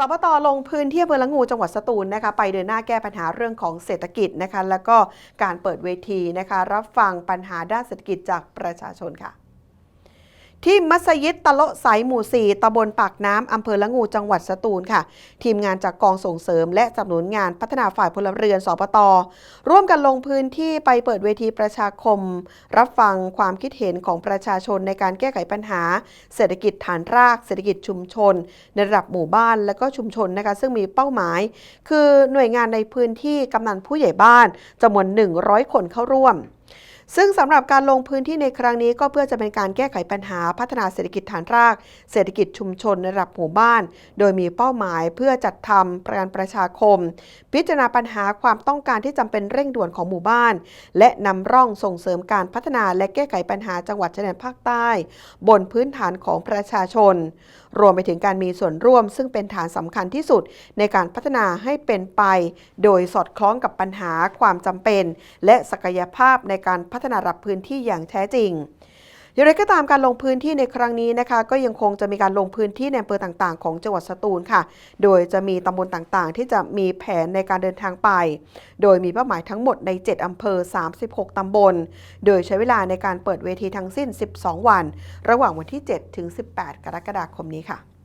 สปตลงพื้นที่อำเภอละงูจังหวัดสตูลนะคะไปเดินหน้าแก้ปัญหาเรื่องของเศรษฐกิจนะคะแล้วก็การเปิดเวทีนะคะรับฟังปัญหาด้านเศรษฐกิจจากประชาชนค่ะ ที่มัสยิดตะโลสายหมู่ 4ตำบลปากน้ำอำเภอละงูจังหวัดสตูลค่ะ ทีมงานจากกองส่งเสริม และสนับสนุนงานพัฒนาฝ่ายพลเรือนสปตร่วมกันลงพื้นที่ไปเปิดเวทีประชาคม รับฟังความคิดเห็นของประชาชนในการแก้ไขปัญหา เศรษฐกิจฐานราก เศรษฐกิจชุมชน ในระดับหมู่บ้านและก็ชุมชนนะคะซึ่งมีเป้าหมาย คือหน่วยงานในพื้นที่กำนันผู้ใหญ่บ้านจำนวน 100 คนเข้าร่วม ซึ่งสำหรับการลงพื้นที่ในครั้งนี้ก็เพื่อจะเป็นการแก้ไขปัญหาพัฒนาเศรษฐกิจฐานราก เศรษฐกิจชุมชนในระดับหมู่บ้าน โดยมีเป้าหมายเพื่อจัดทำประกันประชาคม พิจารณาปัญหาความต้องการที่จำเป็นเร่งด่วนของหมู่บ้าน และนำร่องส่งเสริมการพัฒนาและแก้ไขปัญหาจังหวัดชายแดนภาคใต้ บนพื้นฐานของประชาชน รวมไปถึงการมีส่วนร่วม ซึ่งเป็นฐานสำคัญที่สุดในการพัฒนาให้เป็นไป โดยสอดคล้องกับปัญหาความจำเป็น และศักยภาพในการพัฒนาระดับพื้นที่อย่างแท้จริงอย่างไรก็ตามการลงพื้นที่ในครั้งนี้นะคะ ก็ยังคงจะมีการลงพื้นที่ในอำเภอต่างๆ ของจังหวัดสตูลค่ะ โดยจะมีตำบลต่างๆ ที่จะมีแผนในการเดินทางไป โดยมีเป้าหมายทั้งหมดใน 7 อำเภอ 36 ตำบล โดยใช้เวลาในการเปิดเวทีทั้งสิ้น 12 วัน ระหว่างวันที่ 7 ถึง 18 กรกฎาคมนี้ค่ะ